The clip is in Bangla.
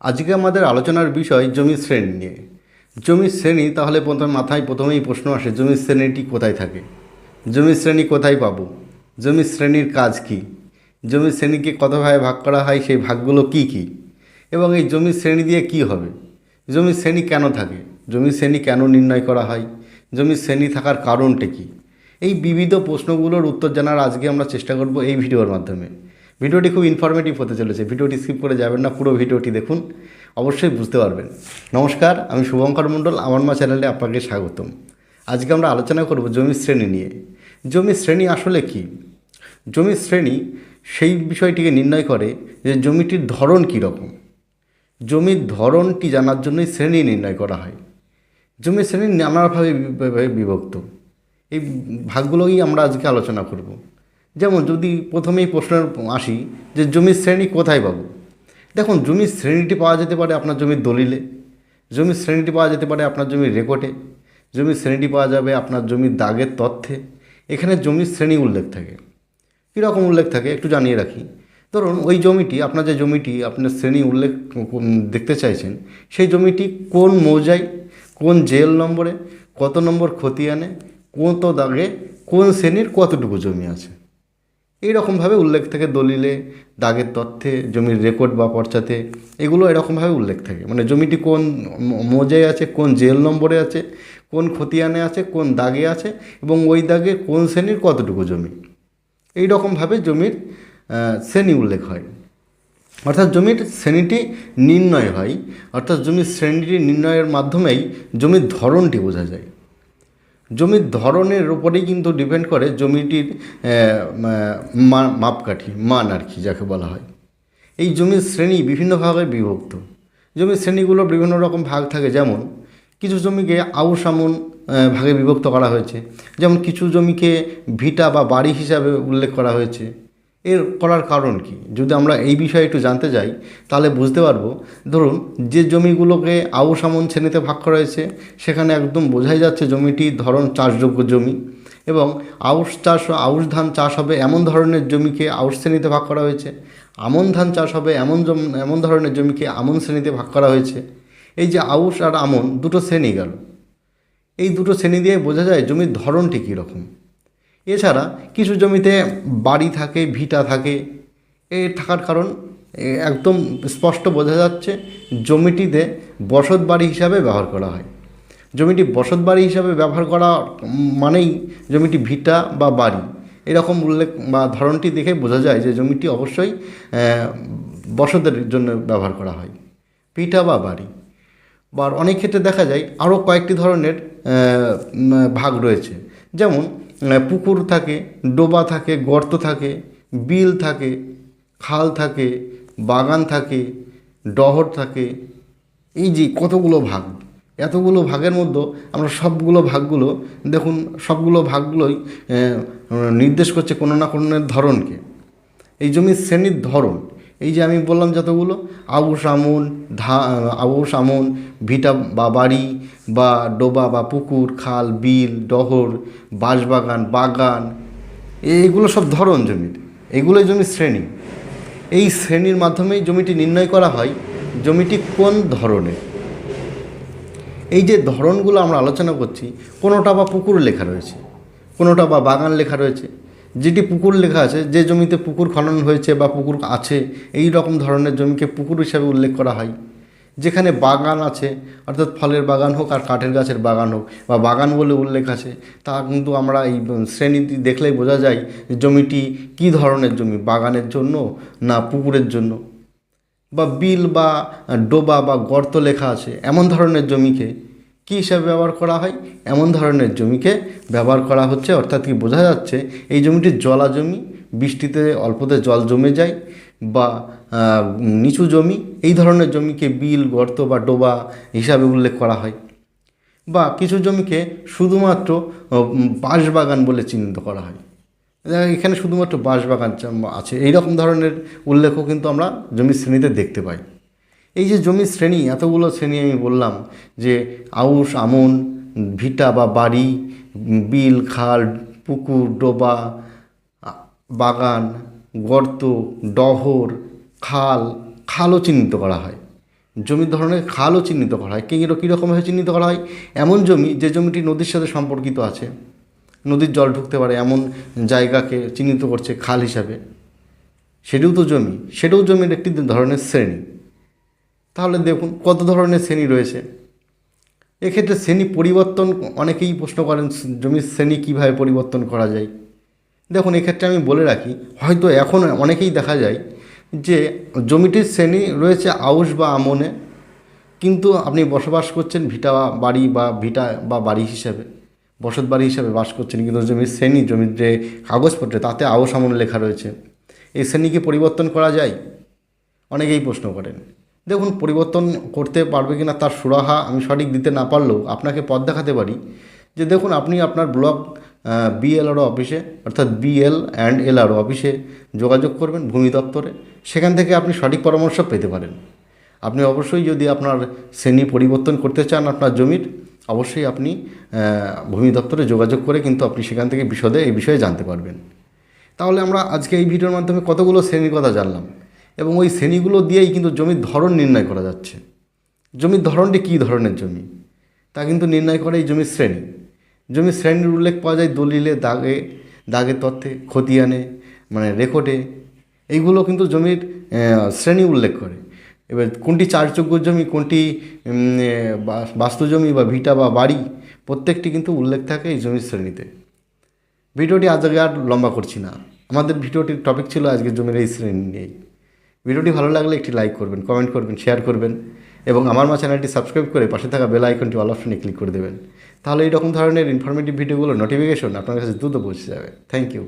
আজকে আমাদের আলোচনার বিষয় জমির শ্রেণি নিয়ে। জমির শ্রেণি তাহলে প্রথমে মাথায় প্রথমেই প্রশ্ন আসে জমির শ্রেণীটি কোথায় থাকে? জমির শ্রেণি কোথায় পাবো? জমির শ্রেণির কাজ কি? জমির শ্রেণীকে কত ভাগে ভাগ করা হয়? সেই ভাগগুলো কি কি? এবং এই জমির শ্রেণি দিয়ে কি হবে? জমির শ্রেণি কেন থাকে? জমির শ্রেণি কেন নির্ণয় করা হয়? জমির শ্রেণি থাকার কারণটা কী? এই বিবিধ প্রশ্নগুলোর উত্তর জানার আজকে আমরা চেষ্টা করব এই ভিডিওর মাধ্যমে। ভিডিওটি খুব ইনফরমেটিভ হতে চলেছে। ভিডিওটি স্কিপ করে যাবেন না, পুরো ভিডিওটি দেখুন। অবশ্যই বুঝতে পারবেন। নমস্কার, আমি শুভঙ্কর মণ্ডল, আমার মা চ্যানেলে আপনাকে স্বাগতম। আজকে আমরা আলোচনা করব জমির শ্রেণি নিয়ে। জমির শ্রেণি আসলে কি? জমির শ্রেণি সেই বিষয়টিকে নির্ণয় করে যে জমিটির ধরন কী রকম জমির ধরনটি জানার জন্যই শ্রেণি নির্ণয় করা হয়। জমির শ্রেণি নানাভাবে বিভক্ত। এই ভাগগুলোই আমরা আজকে আলোচনা করব। যেমন যদি প্রথমেই প্রশ্নের আসি যে জমির শ্রেণি কোথায় পাবো দেখুন, জমির শ্রেণীটি পাওয়া যেতে পারে আপনার জমির দলিলে, জমির শ্রেণীটি পাওয়া যেতে পারে আপনার জমির রেকর্ডে জমির শ্রেণীটি পাওয়া যাবে আপনার জমির দাগের তথ্যে। এখানে জমির শ্রেণি উল্লেখ থাকে। কীরকম উল্লেখ থাকে একটু জানিয়ে রাখি। ধরুন, ওই জমিটি, আপনার যে জমিটি আপনার শ্রেণি উল্লেখ দেখতে চাইছেন, সেই জমিটি কোন মৌজায়, কোন জেল নম্বরে, কত নম্বর খতিয়ানে, কত দাগে, কোন শ্রেণির কতটুকু জমি আছে? এই রকমভাবে উল্লেখ থাকে দলিলে, দাগের তথ্যে, জমির রেকর্ড বা পর্চাতে এগুলো এরকমভাবে উল্লেখ থাকে। মানে জমিটি কোন মৌজায় আছে, কোন জেল নম্বরে আছে, কোন খতিয়ানে আছে, কোন দাগে আছে, এবং ওই দাগে কোন শ্রেণির কতটুকু জমি। এই রকমভাবে জমির শ্রেণি উল্লেখ হয়। অর্থাৎ জমির শ্রেণীটি নির্ণয় হয়। অর্থাৎ জমির শ্রেণীটি নির্ণয়ের মাধ্যমেই জমির ধরনটি বোঝা যায়। জমির ধরনের উপরেই কিন্তু ডিপেন্ড করে জমিটির মাপকাঠি, মান আর কি যাকে বলা হয়। এই জমির শ্রেণি বিভিন্নভাবে বিভক্ত। জমির শ্রেণীগুলো বিভিন্ন রকম ভাগ থাকে। যেমন, কিছু জমিকে আউশ আমন ভাগে বিভক্ত করা হয়েছে। যেমন, কিছু জমিকে ভিটা বা বাড়ি হিসাবে উল্লেখ করা হয়েছে। এর করার কারণ কি? যদি আমরা এই বিষয়ে একটু জানতে যাই, তাহলে বুঝতে পারব। ধরুন, যে জমিগুলোকে আউশ আমন শ্রেণীতে ভাগ করা হয়েছে, সেখানে একদম বোঝাই যাচ্ছে জমিটির ধরন চাষযোগ্য জমি এবং আউশ চাষ আউশ ধান চাষ হবে এমন ধরনের জমিকে আউশ শ্রেণীতে ভাগ করা হয়েছে, আমন ধান চাষ হবে এমন এমন ধরনের জমিকে আমন শ্রেণীতে ভাগ করা হয়েছে। এই যে আউশ আর আমন দুটো শ্রেণি গেল। এই দুটো শ্রেণি দিয়ে বোঝা যায় জমির ধরনটি কী রকম এছাড়া কিছু জমিতে বাড়ি থাকে, ভিটা থাকে, এ থাকার কারণ একদম স্পষ্ট বোঝা যাচ্ছে জমিটিতে বসত বাড়ি হিসাবে ব্যবহার করা হয়। জমিটি বসত বাড়ি হিসাবে ব্যবহার করা মানেই জমিটি ভিটা বা বাড়ি। এরকম উল্লেখ বা ধরনটি দেখে বোঝা যায় যে জমিটি অবশ্যই বসতের জন্য ব্যবহার করা হয়, ভিটা বা বাড়ি। বা অনেক ক্ষেত্রে দেখা যায় আরও কয়েকটি ধরনের ভাগ রয়েছে। যেমন পুকুর থাকে, ডোবা থাকে, গর্ত থাকে, বিল থাকে, খাল থাকে, বাগান থাকে, ডহর থাকে। এই যে কতগুলো ভাগ? এতগুলো ভাগের মধ্যে আমরা সবগুলো ভাগগুলো, দেখুন, সবগুলো ভাগগুলোই নির্দেশ করছে কোনো না কোনো ধরনকে। এই জমির শ্রেণির ধরন। এই যে আমি বললাম যতগুলো আউশ আমন ধা আউশ আমন ভিটা বা বাড়ি বা ডোবা বা পুকুর, খাল, বিল, ডহর, বাঁশবাগান, বাগান, এইগুলো সব ধরন জমির। এগুলোই জমির শ্রেণি। এই শ্রেণির মাধ্যমেই জমিটি নির্ণয় করা হয়, জমিটি কোন ধরনের। এই যে ধরনগুলো আমরা আলোচনা করছি, কোনোটা বা পুকুর লেখা রয়েছে, কোনোটা বা বাগান লেখা রয়েছে যেটি পুকুর লেখা আছে, যে জমিতে পুকুর খনন হয়েছে বা পুকুর আছে, এই রকম ধরনের জমিকে পুকুর হিসাবে উল্লেখ করা হয়। যেখানে বাগান আছে, অর্থাৎ ফলের বাগান হোক আর কাঠের গাছের বাগান হোক বা বাগান বলে উল্লেখ আছে, তা কিন্তু আমরা এই শ্রেণীটি দেখলেই বোঝা যায় যে জমিটি কী ধরনের জমি, বাগানের জন্য না পুকুরের জন্য। বা বিল বা ডোবা বা গর্ত লেখা আছে, এমন ধরনের জমিকে কী হিসাবে ব্যবহার করা হয়? এমন ধরনের জমিকে ব্যবহার করা হচ্ছে। অর্থাৎ কি বোঝা যাচ্ছে, এই জমিটি জলা জমি, বৃষ্টিতে অল্পতে জল জমে যায় বা নিচু জমি, এই ধরনের জমিকে বিল, গর্ত বা ডোবা হিসাবে উল্লেখ করা হয় বা কিছু জমিকে শুধুমাত্র বাঁশবাগান বলে চিহ্নিত করা হয়। এখানে শুধুমাত্র বাঁশবাগান আছে। এই রকম ধরনের উল্লেখও কিন্তু আমরা জমির শ্রেণীতে দেখতে পাই। এই যে জমির শ্রেণি, এতগুলো শ্রেণি আমি বললাম যে আউশ, আমন, ভিটা বা বাড়ি, বিল, খাল, পুকুর, ডোবা, বাগান, গর্ত, ডহর, খাল, খালও চিহ্নিত করা হয়। জমির ধরনের খালও চিহ্নিত করা হয়। কী কীরকমভাবে চিহ্নিত করা হয়? এমন জমি, যে জমিটি নদীর সাথে সম্পর্কিত আছে। নদীর জল ঢুকতে পারে এমন জায়গাকে চিহ্নিত করছে খাল হিসাবে। সেটাও তো জমি। সেটাও জমির একটি ধরনের শ্রেণি। তাহলে দেখুন কত ধরনের শ্রেণি রয়েছে। এক্ষেত্রে শ্রেণি পরিবর্তন অনেকেই প্রশ্ন করেন, জমির শ্রেণি কীভাবে পরিবর্তন করা যায়? দেখুন, এক্ষেত্রে আমি বলে রাখি, হয়তো এখন অনেকেই দেখা যায় যে জমিটির শ্রেণি রয়েছে আউশ বা আমনে, কিন্তু আপনি বসবাস করছেন ভিটা বাড়ি বা ভিটা বা বাড়ি হিসাবে, বসত বাড়ি হিসাবে বাস করছেন, কিন্তু জমির শ্রেণি, জমির যে কাগজপত্রে, তাতে আউশ আমনে লেখা রয়েছে। এই শ্রেণীকে পরিবর্তন করা যায়? অনেকেই প্রশ্ন করেন। দেখুন, পরিবর্তন করতে পারবে কি না তার সুরাহা আমি সঠিক দিতে না পারলেও আপনাকে পথ দেখাতে পারি যে দেখুন, আপনি আপনার ব্লক বিএলআরও অফিসে, অর্থাৎ বিএল অ্যান্ড এলআরও অফিসে যোগাযোগ করবেন ভূমি দপ্তরে। সেখান থেকে আপনি সঠিক পরামর্শ পেতে পারেন। আপনি অবশ্যই যদি আপনার শ্রেণি পরিবর্তন করতে চান আপনার জমির, অবশ্যই আপনি ভূমি দপ্তরে যোগাযোগ করে কিন্তু আপনি সেখান থেকে বিশদে এই বিষয়ে জানতে পারবেন। তাহলে আমরা আজকে এই ভিডিওর মাধ্যমে কতগুলো শ্রেণির কথা জানলাম। এবং ওই শ্রেণীগুলো দিয়েই কিন্তু জমির ধরন নির্ণয় করা যাচ্ছে। জমির ধরনটি কী ধরনের জমি? তা কিন্তু নির্ণয় করে এই জমির শ্রেণি। জমির শ্রেণির উল্লেখ পাওয়া যায় দলিলে, দাগে দাগের তথ্যে, খতিয়ানে মানে রেকর্ডে। এইগুলো কিন্তু জমির শ্রেণি উল্লেখ করে। এবার কোনটি চারযোগ্য জমি, কোনটি বাস্তু জমি বা ভিটা বা বাড়ি, প্রত্যেকটি কিন্তু উল্লেখ থাকে এই জমির শ্রেণীতে। ভিডিওটি আজ আর লম্বা করছি না। আমাদের ভিডিওটির টপিক ছিল আজকে জমির এই শ্রেণি নিয়েই। ভিডিওটি ভালো লাগলে একটি লাইক করবেন কমেন্ট করবেন শেয়ার করবেন এবং আমার মা চ্যানেলটি সাবস্ক্রাইব করে পাশে থাকা বেল আইকনটি অল অপশনে ক্লিক করে দেবেন। তাহলে এই রকম ধরনের ইনফরমেটিভ ভিডিওগুলো নোটিফিকেশন আপনার কাছে দ্রুত পৌঁছে যাবে। Thank you